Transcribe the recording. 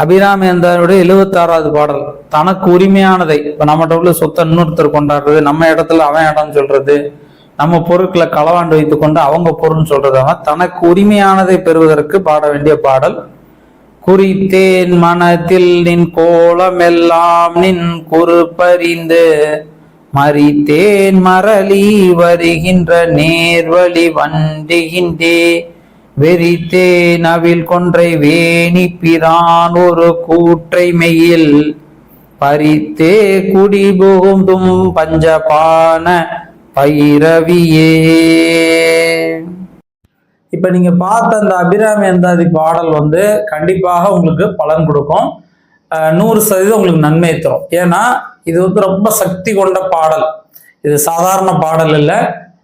அபிராமேந்தாருடைய எழுபத்தாறாவது பாடல். தனக்கு உரிமையானதை இப்போ நம்மகிட்ட உள்ள சொத்தை இன்னொருத்தர் கொண்டாடுறது நம்ம இடத்துல அவன் இடம் சொல்றது நம்ம பொருட்களை களவாண்டு வைத்து கொண்டு அவங்க பொருள்னு சொல்றது அவன் தனக்கு உரிமையானதை பெறுவதற்கு பாட வேண்டிய பாடல். குறித்தேன் மனத்தில் நின் கோலமெல்லாம் நின் குறிப்பறிந்து மறித்தேன் மரளி வருகின்ற நேர்வழி வண்டிகின்றே வெறித்தே நவில் கொன்றை வேணி பிரான் ஒரு கூற்றை மெயில். பறித்தே குடி புகுந்தும் பஞ்சபான பைரவியே இப்ப நீங்க பார்த்த அந்த அபிராமி அந்தாதி பாடல் வந்து கண்டிப்பாக உங்களுக்கு பலன் கொடுக்கும். நூறு சதவீதம் உங்களுக்கு நன்மை தரும். ஏன்னா இது வந்து ரொம்ப சக்தி கொண்ட பாடல். இது சாதாரண பாடல் இல்லை.